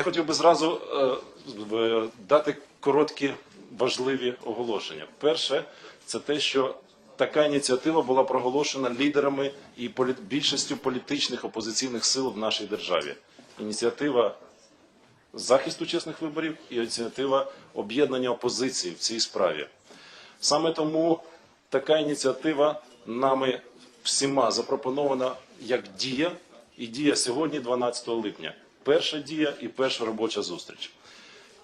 Я хотів би зразу е, дати короткі важливі оголошення. Перше, це те, що така ініціатива була проголошена лідерами і полі- більшістю політичних опозиційних сил в нашій державі. Ініціатива захисту чесних виборів і ініціатива об'єднання опозиції в цій справі. Саме тому така ініціатива нами всіма запропонована як дія, і дія сьогодні, 12 липня. Перша дія і перша робоча зустріч.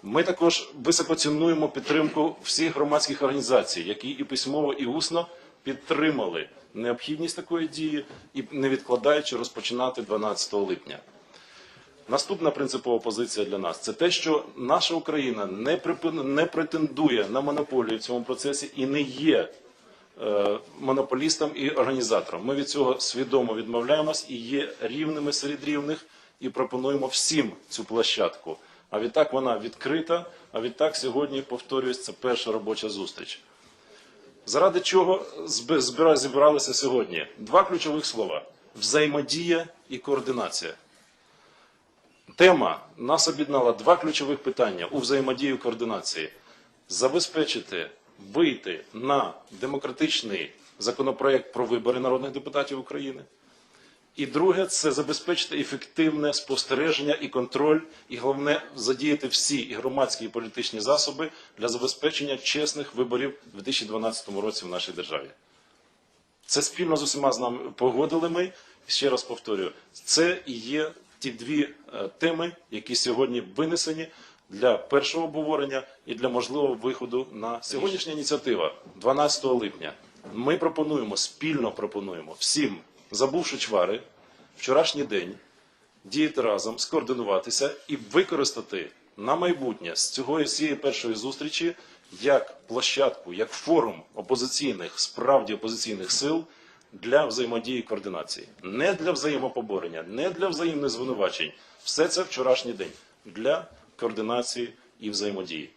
Ми також високо цінуємо підтримку всіх громадських організацій, які і письмово, і усно підтримали необхідність такої дії і не відкладаючи розпочинати 12 липня. Наступна принципова позиція для нас це те, що наша Україна не не претендує на монополію в цьому процесі і не є е, монополістом і організатором. Ми від цього свідомо відмовляємось і є рівними серед рівних, і пропонуємо всім цю площадку. А відтак вона відкрита. А відтак сьогодні повторюється це перша робоча зустріч. Заради чого зібралися сьогодні? Два ключових слова: взаємодія і координація. Тема нас об'єднала два ключових питання у взаємодії і координації: забезпечити вийти на демократичний законопроект про вибори народних депутатів України. І друге це забезпечити ефективне спостереження і контроль, і головне задіяти всі і громадські і політичні засоби для забезпечення чесних виборів у 2012 році в нашій державі. Це спільно з усіма з нами погодили ми. Ще раз повторюю, це і є ті дві е, теми, які сьогодні винесені для першого обговорення і для можливого виходу на сьогоднішня ініціатива 12 липня. Ми пропонуємо спільно пропонуємо всім, забувши чвари, вчорашній день, діяти разом, скоординуватися і використати на майбутнє з цього цієї першої зустрічі як площадку, як форум опозиційних, справді опозиційних сил для взаємодії і координації, не для взаємопоборення, не для взаємних звинувачень. Все це вчорашній день для координації і взаємодії.